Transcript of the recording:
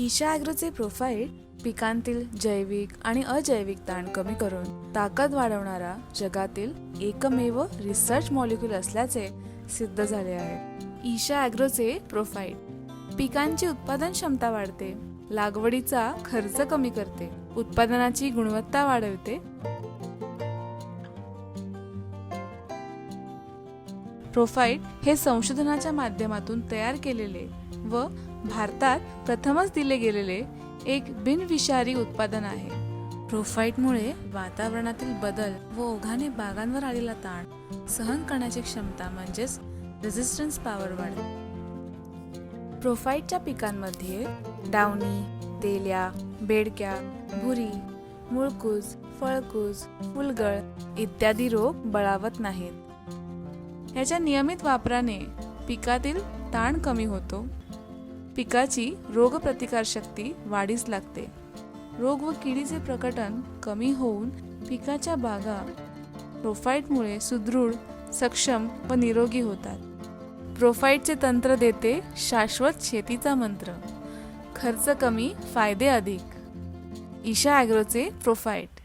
Isha ॲग्रोचे profile पिकांतील जैविक आणि अजैविक ताण कमी करून ताकद वाढवणारा जगातील एकमेव रिसर्च मॉलिक्यूल असल्याचे सिद्ध झाले आहे. ईशा ॲग्रोचे प्रोफाईल पिकांची उत्पादन क्षमता वाढते लागवडीचा खर्च कमी करते उत्पादनाची गुणवत्ता वाढवते प्रोफाईट हे संशोधनाच्या माध्यमातून तयार केलेले व भारतात प्रथमच दिले गेलेले एक बिनविषारी उत्पादन आहे. प्रोफाईटमुळे वातावरणातील बदल व ओघाने बागांवर आलेला ताण सहन करण्याची क्षमता म्हणजेच रेझिस्टन्स पॉवर वाढते. प्रोफाईटच्या पिकांमध्ये डावणी तेल्या बेडक्या भुरी मुळकूज फळकूज फुलगळ इत्यादी रोग बळावत नाहीत. ह्याच्या नियमित वापराने पिकातील ताण कमी होतो. पिकाची रोगप्रतिकारशक्ती वाढीस लागते. रोग व किडीचे प्रकटन कमी होऊन पिकाच्या बागा प्रोफाईटमुळे सुदृढ सक्षम व निरोगी होतात. प्रोफाईटचे तंत्र देते शाश्वत शेतीचा मंत्र. खर्च कमी फायदे अधिक. ईशा ॲग्रोचे प्रोफाईट